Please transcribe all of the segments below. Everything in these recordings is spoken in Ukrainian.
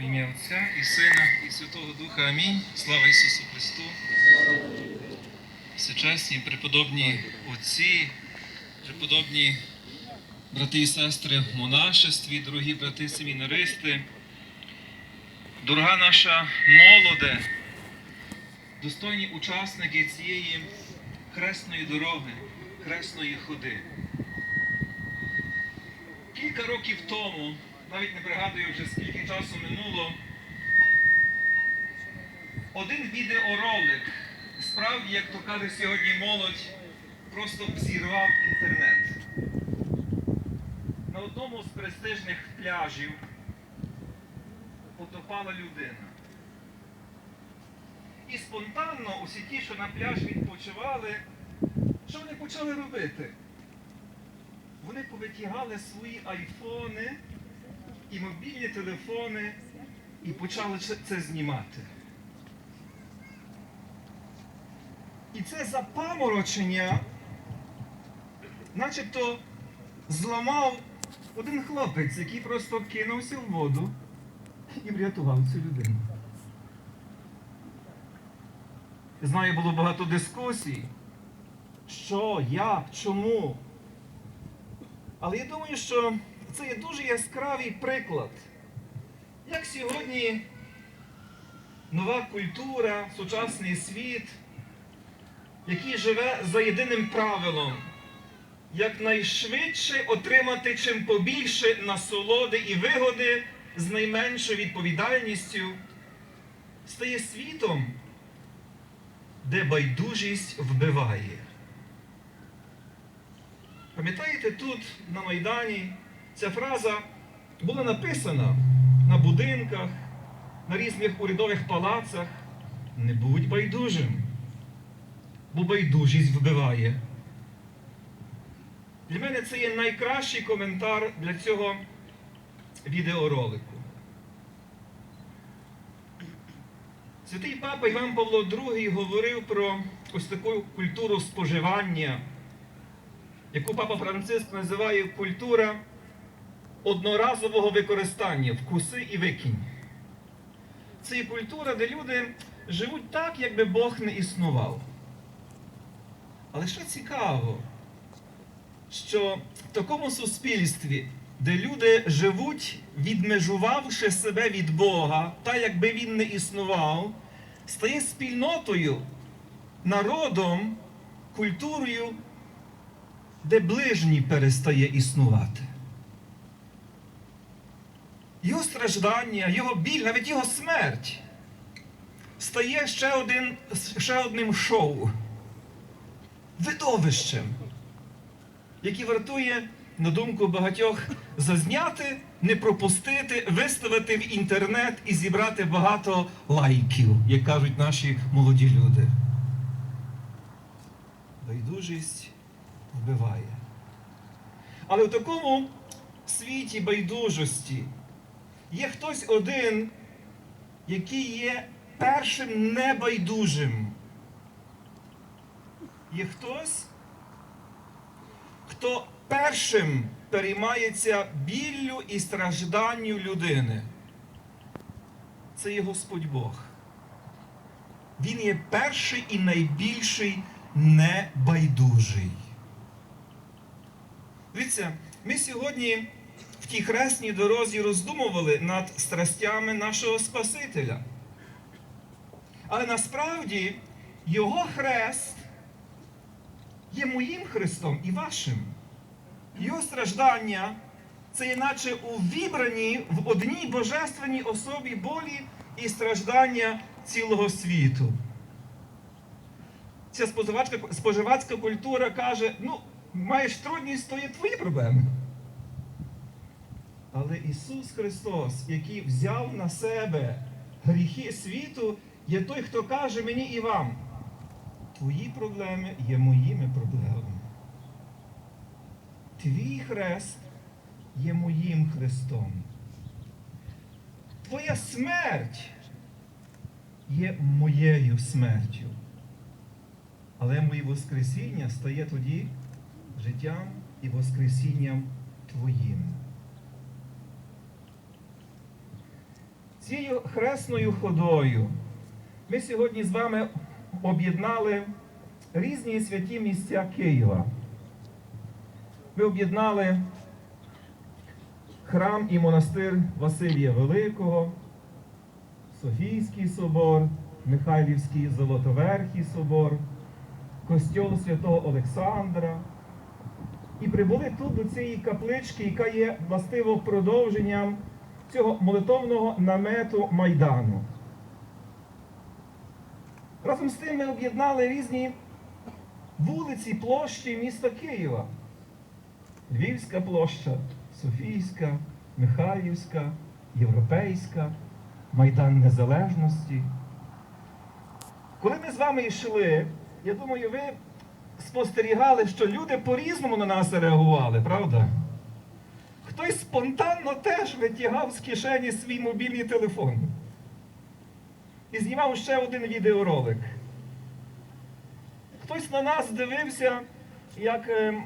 Во ім'я Отця і Сина, і Святого Духа. Амінь. Слава Ісусу Христу. Всечесні, преподобні отці, преподобні брати і сестри в монашестві, дорогі брати семінаристи, дорога наша молоде, достойні учасники цієї хресної дороги, хресної ходи. Кілька років тому, навіть не пригадую вже скільки часу минуло, один відеоролик, справді, як то каже сьогодні молодь, просто взірвав інтернет. На одному з престижних пляжів потопала людина. І спонтанно усі ті, що на пляж відпочивали, що вони почали робити? Вони повитягали свої айфони і мобільні телефони і почали це- знімати. І це запаморочення, начебто зламав один хлопець, який просто кинувся в воду і врятував цю людину. Знаю, було багато дискусій. Що, як, чому? Але я думаю, що це є дуже яскравий приклад, як сьогодні нова культура, сучасний світ, який живе за єдиним правилом, якнайшвидше отримати чим побільше насолоди і вигоди з найменшою відповідальністю, стає світом, де байдужість вбиває. Пам'ятаєте, тут на Майдані ця фраза була написана на будинках, на різних урядових палацах. Не будь байдужим, бо байдужість вбиває. Для мене це є найкращий коментар для цього відеоролику. Святий папа Іван Павло II говорив про ось таку культуру споживання яку папа Франциск називає культура одноразового використання, вкуси і викинь. Це є культура, де люди живуть так, якби Бог не існував. Але що цікаво, що в такому суспільстві, де люди живуть, відмежувавши себе від Бога, так якби він не існував, стає спільнотою, народом, культурою де ближній перестає існувати. Його страждання, його біль, навіть його смерть стає ще, один, ще одним шоу, видовищем, яке вартує, на думку багатьох, зазняти, не пропустити, виставити в інтернет і зібрати багато лайків, як кажуть наші молоді люди. Байдужість вбиває. Але в такому світі байдужості є хтось один, який є першим небайдужим. Є хтось, хто першим переймається біллю і стражданню людини. Це є Господь Бог. Він є перший і найбільший небайдужий. Дивіться, ми сьогодні тій хресній дорозі роздумували над страстями нашого Спасителя. Але насправді Його хрест є моїм хрестом і вашим. Його страждання це іначе увібрані в одній божественній особі болі і страждання цілого світу. Ця споживацька, культура каже, ну, маєш трудність, то є твої проблеми. Але Ісус Христос, який взяв на себе гріхи світу, є той, хто каже мені і вам, твої проблеми є моїми проблемами. Твій хрест є моїм хрестом. Твоя смерть є моєю смертю. Але моє Воскресіння стає тоді життям і Воскресінням Твоїм. Цією хресною ходою ми сьогодні з вами об'єднали різні святі місця Києва. Ми об'єднали храм і монастир Василія Великого, Софійський собор, Михайлівський Золотоверхий собор, костьол святого Олександра. І прибули тут до цієї каплички, яка є властиво продовженням цього молитовного намету Майдану. Разом з тим ми об'єднали різні вулиці, площі міста Києва. Львівська площа, Софійська, Михайлівська, Європейська, Майдан Незалежності. Коли ми з вами йшли, я думаю, ви спостерігали, що люди по-різному на нас реагували, правда? Хтось спонтанно теж витягав з кишені свій мобільний телефон і знімав ще один відеоролик. Хтось на нас дивився як е,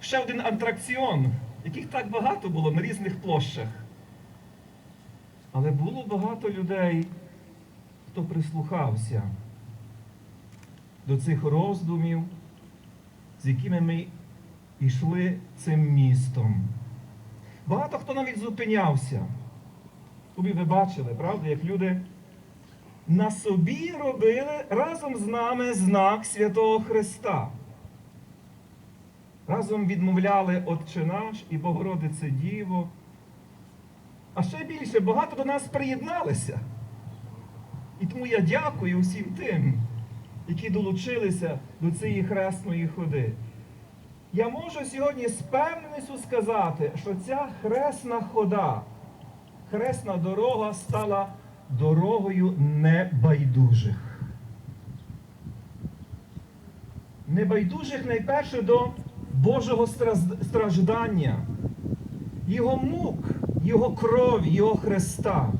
ще один атракціон, яких так багато було на різних площах. Але було багато людей, хто прислухався до цих роздумів, з якими ми йшли цим містом. Багато хто навіть зупинявся. Тобі ви бачили, правда, як люди на собі робили разом з нами знак Святого Христа. Разом відмовляли Отче наш і Богородице Діво. А ще більше багато до нас приєдналися. І тому я дякую всім тим, які долучилися до цієї хресної ходи. Я можу сьогодні з певністю сказати, що ця хресна хода, хресна дорога стала дорогою небайдужих. Небайдужих найперше до Божого страждання, Його мук, Його крові, Його Христа.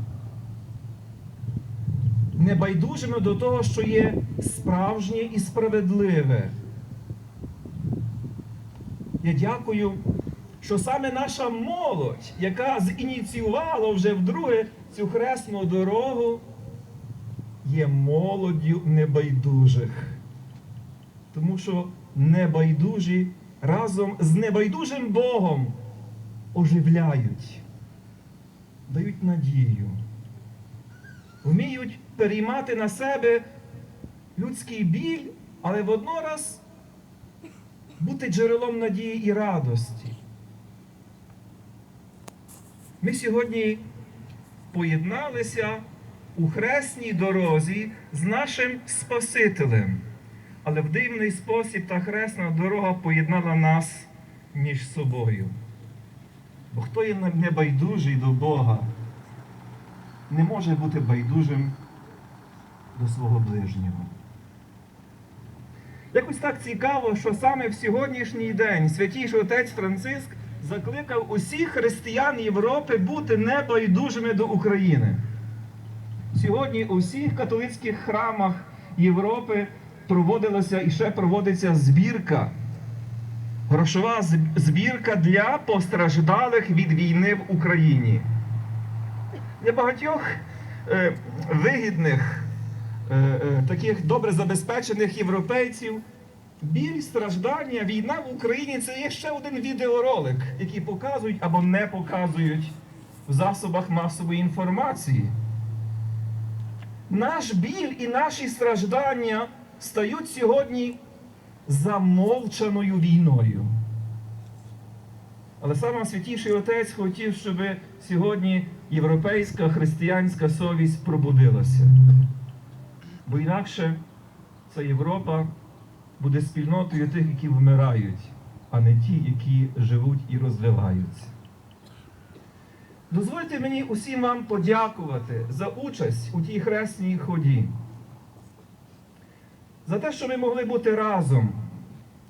Небайдужими до того, що є справжнє і справедливе. Я дякую, що саме наша молодь, яка зініціювала вже вдруге цю хресну дорогу, є молоддю небайдужих. Тому що небайдужі разом з небайдужим Богом оживляють, дають надію, вміють переймати на себе людський біль, але воднораз бути джерелом надії і радості. Ми сьогодні поєдналися у хресній дорозі з нашим Спасителем. Але в дивний спосіб та хресна дорога поєднала нас між собою. Бо хто є небайдужий до Бога, не може бути байдужим до свого ближнього. Якось так цікаво, що саме в сьогоднішній день святійший отець Франциск закликав усіх християн Європи бути небайдужими до України. Сьогодні у всіх католицьких храмах Європи проводилася і ще проводиться збірка, грошова збірка для постраждалих від війни в Україні. Для багатьох е, вигідних, таких добре забезпечених європейців біль, страждання, війна в Україні це є ще один відеоролик, який показують або не показують в засобах масової інформації. Наш біль і наші страждання стають сьогодні замовчаною війною. Але саме святіший отець хотів, щоб сьогодні європейська християнська совість пробудилася. Бо інакше ця Європа буде спільнотою тих, які вмирають, а не ті, які живуть і розвиваються. Дозвольте мені усім вам подякувати за участь у тій хресній ході. За те, що ми могли бути разом,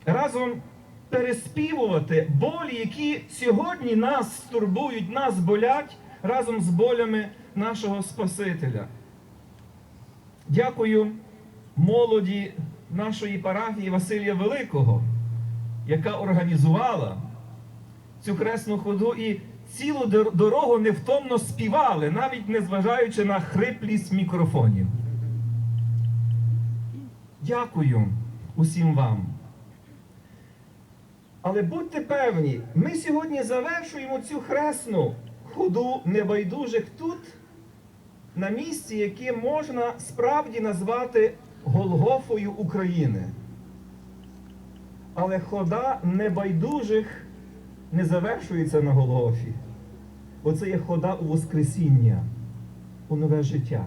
разом переспівувати болі, які сьогодні нас турбують, нас болять разом з болями нашого Спасителя. Дякую молоді нашої парафії Василія Великого, яка організувала цю хресну ходу. І цілу дорогу невтомно співали, навіть не зважаючи на хриплість мікрофонів. Дякую усім вам. Але будьте певні, ми сьогодні завершуємо цю хресну ходу небайдужих тут, на місці, яке можна справді назвати Голгофою України. Але хода небайдужих не завершується на Голгофі. Бо це є хода у Воскресіння, у нове життя.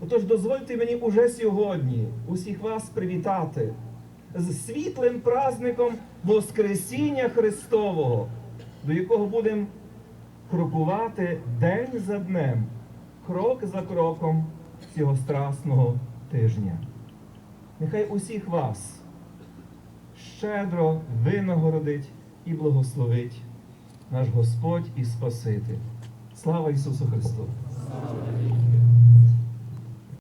Отож, дозвольте мені уже сьогодні усіх вас привітати з світлим праздником Воскресіння Христового, до якого будемо крокувати день за днем, крок за кроком цього страсного тижня. Нехай усіх вас щедро винагородить і благословить наш Господь і Спаситель. Слава Ісусу Христу!